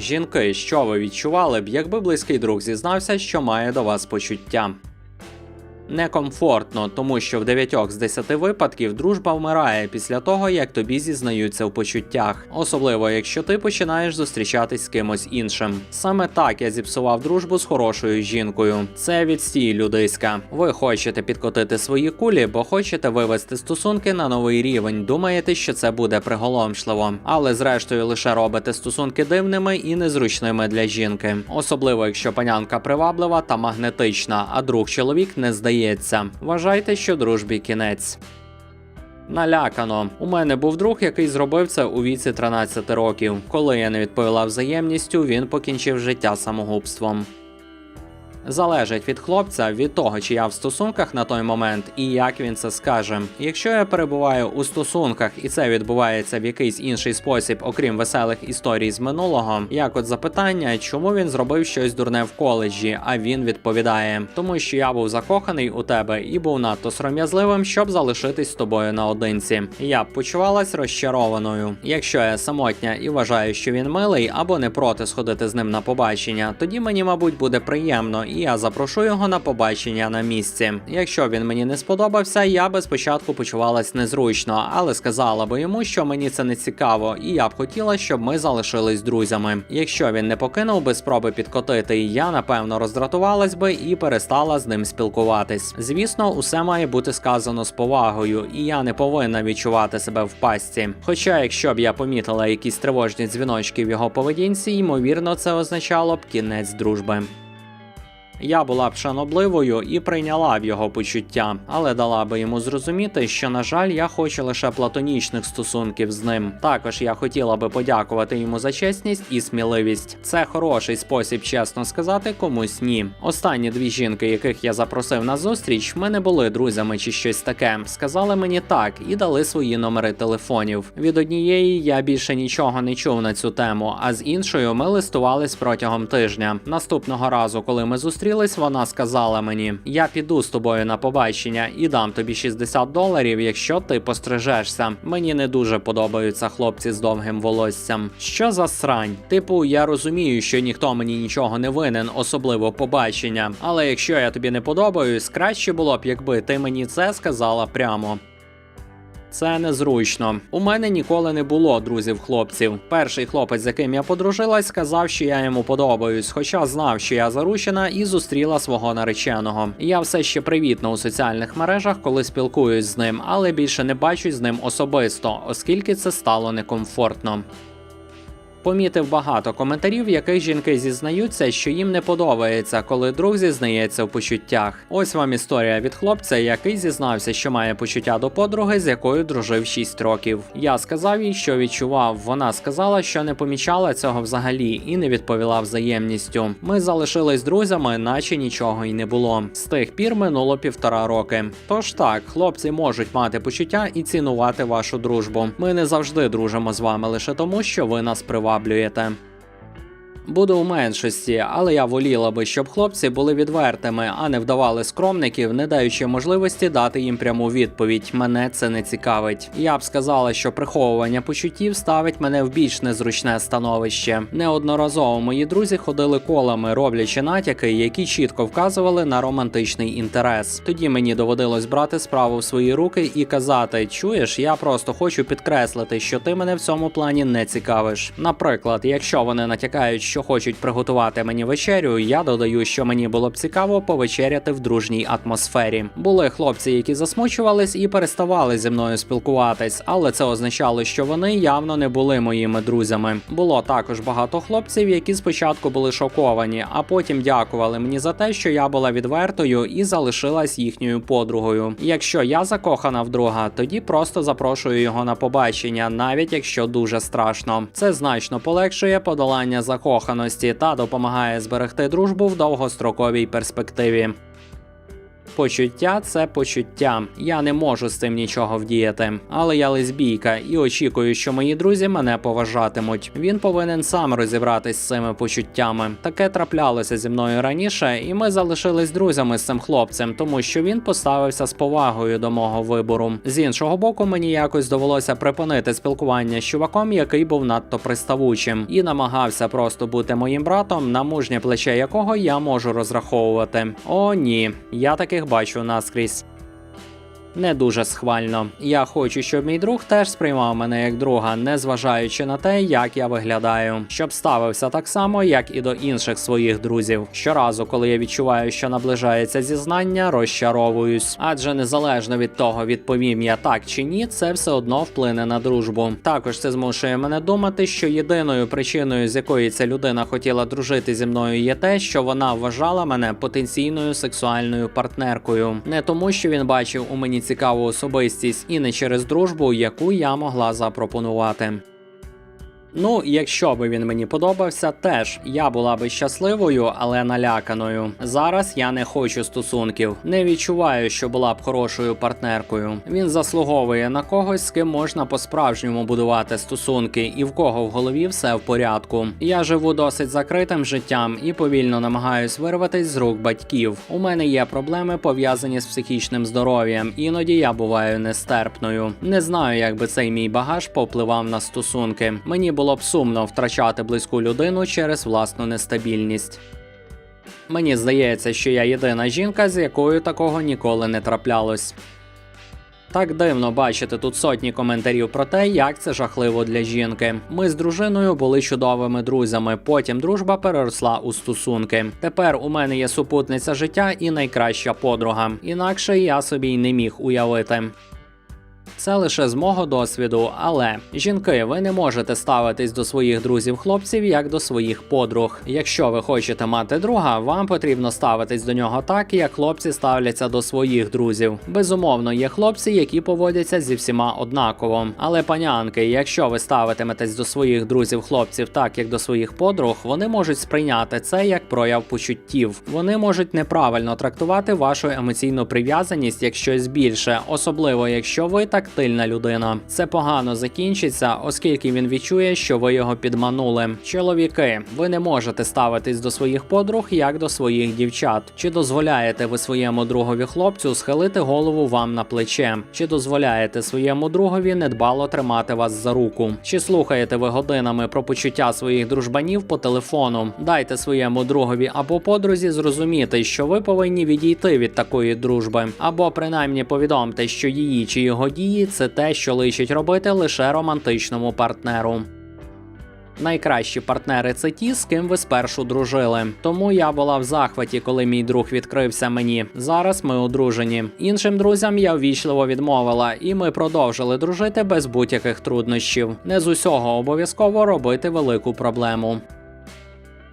Жінки, що ви відчували б, якби близький друг зізнався, що має до вас почуття? Некомфортно, тому що в 9 з 10 випадків дружба вмирає після того, як тобі зізнаються в почуттях, особливо якщо ти починаєш зустрічатись з кимось іншим. Саме так я зіпсував дружбу з хорошою жінкою. Це відстій людиська. Ви хочете підкотити свої кулі, бо хочете вивести стосунки на новий рівень. Думаєте, що це буде приголомшливо, але зрештою лише робите стосунки дивними і незручними для жінки, особливо якщо панянка приваблива та магнетична, а друг чоловік не здається. Вважайте, що дружбі кінець. Налякано. У мене був друг, який зробив це у віці 13 років. Коли я не відповіла взаємністю, він покінчив життя самогубством. Залежить від хлопця від того, чи я в стосунках на той момент і як він це скаже. Якщо я перебуваю у стосунках і це відбувається в якийсь інший спосіб, окрім веселих історій з минулого, як от запитання, чому він зробив щось дурне в коледжі, а він відповідає: тому що я був закоханий у тебе і був надто сором'язливим, щоб залишитись з тобою наодинці. Я б почувалась розчарованою. Якщо я самотня і вважаю, що він милий або не проти сходити з ним на побачення, тоді мені, мабуть, буде приємно, і я запрошу його на побачення на місці. Якщо він мені не сподобався, я би спочатку почувалась незручно, але сказала би йому, що мені це не цікаво, і я б хотіла, щоб ми залишились друзями. Якщо він не покинув би спроби підкотити, я напевно роздратувалась би і перестала з ним спілкуватись. Звісно, усе має бути сказано з повагою, і я не повинна відчувати себе в пастці. Хоча, якщо б я помітила якісь тривожні дзвіночки в його поведінці, ймовірно, це означало б кінець дружби. Я була б шанобливою і прийняла б його почуття, але дала би йому зрозуміти, що, на жаль, я хочу лише платонічних стосунків з ним. Також я хотіла би подякувати йому за чесність і сміливість. Це хороший спосіб чесно сказати комусь ні. Останні дві жінки, яких я запросив на зустріч, ми не були друзями чи щось таке. Сказали мені так і дали свої номери телефонів. Від однієї я більше нічого не чув на цю тему, а з іншою ми листувались протягом тижня. Наступного разу, коли ми зустрілись, вона сказала мені: Я піду з тобою на побачення і дам тобі 60 доларів, якщо ти пострижешся. Мені не дуже подобаються хлопці з довгим волоссям. Що за срань? Типу, я розумію, що ніхто мені нічого не винен, особливо побачення. Але якщо я тобі не подобаюсь, краще було б, якби ти мені це сказала прямо. Це незручно. У мене ніколи не було друзів-хлопців. Перший хлопець, з яким я подружилась, сказав, що я йому подобаюсь, хоча знав, що я заручена і зустріла свого нареченого. Я все ще привітна у соціальних мережах, коли спілкуюсь з ним, але більше не бачусь з ним особисто, оскільки це стало некомфортно. Помітив багато коментарів, в яких жінки зізнаються, що їм не подобається, коли друг зізнається в почуттях. Ось вам історія від хлопця, який зізнався, що має почуття до подруги, з якою дружив 6 років. Я сказав їй, що відчував. Вона сказала, що не помічала цього взагалі і не відповіла взаємністю. Ми залишились друзями, наче нічого й не було. З тих пір минуло півтора роки. Тож так, хлопці можуть мати почуття і цінувати вашу дружбу. Ми не завжди дружимо з вами лише тому, що ви нас приваблюєте. Буду у меншості, але я воліла би, щоб хлопці були відвертими, а не вдавали скромників, не даючи можливості дати їм пряму відповідь. Мене це не цікавить. Я б сказала, що приховування почуттів ставить мене в більш незручне становище. Неодноразово мої друзі ходили колами, роблячи натяки, які чітко вказували на романтичний інтерес. Тоді мені доводилось брати справу в свої руки і казати: чуєш, я просто хочу підкреслити, що ти мене в цьому плані не цікавиш. Наприклад, якщо вони натякають, що хочуть приготувати мені вечерю, я додаю, що мені було б цікаво повечеряти в дружній атмосфері. Були хлопці, які засмучувались і переставали зі мною спілкуватись, але це означало, що вони явно не були моїми друзями. Було також багато хлопців, які спочатку були шоковані, а потім дякували мені за те, що я була відвертою і залишилась їхньою подругою. Якщо я закохана в друга, тоді просто запрошую його на побачення, навіть якщо дуже страшно. Це значно полегшує подолання закоханості та допомагає зберегти дружбу в довгостроковій перспективі. Почуття це почуття. Я не можу з цим нічого вдіяти. Але я лесбійка і очікую, що мої друзі мене поважатимуть. Він повинен сам розібратись з цими почуттями. Таке траплялося зі мною раніше, і ми залишились друзями з цим хлопцем, тому що він поставився з повагою до мого вибору. З іншого боку, мені якось довелося припинити спілкування з чуваком, який був надто приставучим, і намагався просто бути моїм братом, на мужнє плече якого я можу розраховувати. О, ні, я таких бачу наскрізь. Не дуже схвально. Я хочу, щоб мій друг теж сприймав мене як друга, не зважаючи на те, як я виглядаю, щоб ставився так само, як і до інших своїх друзів. Щоразу, коли я відчуваю, що наближається зізнання, розчаровуюсь. Адже незалежно від того, відповім я так чи ні, це все одно вплине на дружбу. Також це змушує мене думати, що єдиною причиною, з якої ця людина хотіла дружити зі мною, є те, що вона вважала мене потенційною сексуальною партнеркою, не тому, що він бачив у мені цікаву особистість, і не через дружбу, яку я могла запропонувати. Ну, якщо би він мені подобався, теж я була би щасливою, але наляканою. Зараз я не хочу стосунків, не відчуваю, що була б хорошою партнеркою. Він заслуговує на когось, з ким можна по-справжньому будувати стосунки, і в кого в голові все в порядку. Я живу досить закритим життям і повільно намагаюсь вирватись з рук батьків. У мене є проблеми пов'язані з психічним здоров'ям. Іноді я буваю нестерпною. Не знаю, як би цей мій багаж повпливав на стосунки. Мені було б сумно втрачати близьку людину через власну нестабільність. Мені здається, що я єдина жінка, з якою такого ніколи не траплялось. Так дивно бачити тут сотні коментарів про те, як це жахливо для жінки. Ми з дружиною були чудовими друзями. Потім дружба переросла у стосунки. Тепер у мене є супутниця життя і найкраща подруга. Інакше я собі й не міг уявити. Це лише з мого досвіду, але жінки, ви не можете ставитись до своїх друзів-хлопців як до своїх подруг. Якщо ви хочете мати друга, вам потрібно ставитись до нього так, як хлопці ставляться до своїх друзів. Безумовно, є хлопці, які поводяться зі всіма однаково. Але панянки, якщо ви ставитиметесь до своїх друзів-хлопців так, як до своїх подруг, вони можуть сприйняти це як прояв почуттів. Вони можуть неправильно трактувати вашу емоційну прив'язаність як щось більше, особливо якщо ви тактильна людина. Це погано закінчиться, оскільки він відчує, що ви його підманули. Чоловіки, ви не можете ставитись до своїх подруг як до своїх дівчат. Чи дозволяєте ви своєму другові хлопцю схилити голову вам на плече? Чи дозволяєте своєму другові недбало тримати вас за руку? Чи слухаєте ви годинами про почуття своїх дружбанів по телефону? Дайте своєму другові або подрузі зрозуміти, що ви повинні відійти від такої дружби, або принаймні повідомте, що її чи його дії це те, що личить робити лише романтичному партнеру. Найкращі партнери це ті, з ким ви спершу дружили. Тому я була в захваті, коли мій друг відкрився мені. Зараз ми одружені. Іншим друзям я ввічливо відмовила, і ми продовжили дружити без будь-яких труднощів. Не з усього обов'язково робити велику проблему.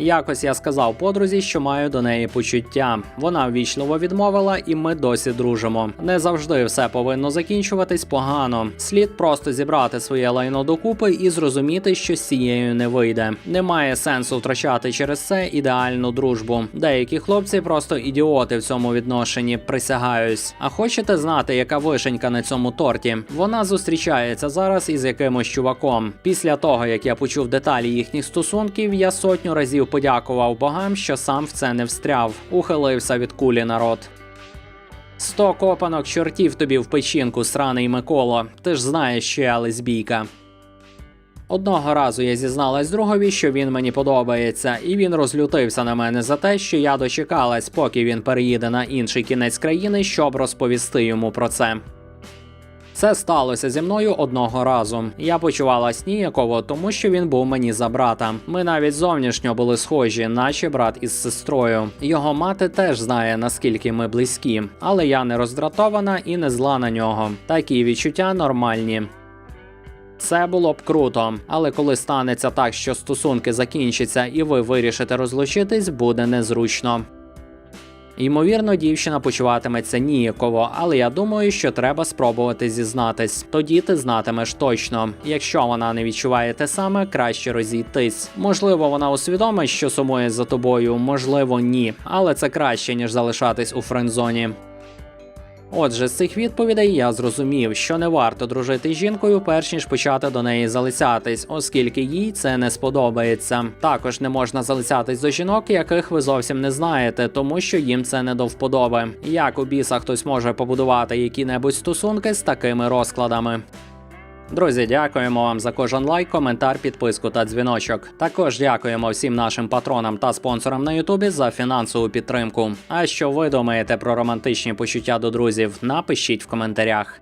Якось я сказав подрузі, що маю до неї почуття. Вона ввічливо відмовила, і ми досі дружимо. Не завжди все повинно закінчуватись погано. Слід просто зібрати своє лайно докупи і зрозуміти, що з цією не вийде. Немає сенсу втрачати через це ідеальну дружбу. Деякі хлопці просто ідіоти в цьому відношенні. Присягаюсь. А хочете знати, яка вишенька на цьому торті? Вона зустрічається зараз із якимось чуваком. Після того як я почув деталі їхніх стосунків, я сотню разів подякував богам, що сам в це не встряв. Ухилився від кулі народ. Сто копанок чортів тобі в печінку, сраний Миколо. Ти ж знаєш, що я лесбійка. Одного разу я зізналась другові, що він мені подобається, і він розлютився на мене за те, що я дочекалась, поки він переїде на інший кінець країни, щоб розповісти йому про це. Це сталося зі мною одного разу. Я почувалась ніяково, тому що він був мені за брата. Ми навіть зовнішньо були схожі, наче брат із сестрою. Його мати теж знає наскільки ми близькі, але я не роздратована і не зла на нього. Такі відчуття нормальні. Це було б круто, але коли станеться так, що стосунки закінчаться і ви вирішите розлучитись, буде незручно. Ймовірно, дівчина почуватиметься ніяково, але я думаю, що треба спробувати зізнатись. Тоді ти знатимеш точно. Якщо вона не відчуває те саме, краще розійтись. Можливо, вона усвідомить, що сумує за тобою, можливо, ні. Але це краще ніж залишатись у френдзоні. Отже, з цих відповідей я зрозумів, що не варто дружити з жінкою, перш ніж почати до неї залицятись, оскільки їй це не сподобається. Також не можна залицятись до жінок, яких ви зовсім не знаєте, тому що їм це не до вподоби. Як у біса хтось може побудувати які-небудь стосунки з такими розкладами. Друзі, дякуємо вам за кожен лайк, коментар, підписку та дзвіночок. Також дякуємо всім нашим патронам та спонсорам на Ютубі за фінансову підтримку. А що ви думаєте про романтичні почуття до друзів? Напишіть в коментарях.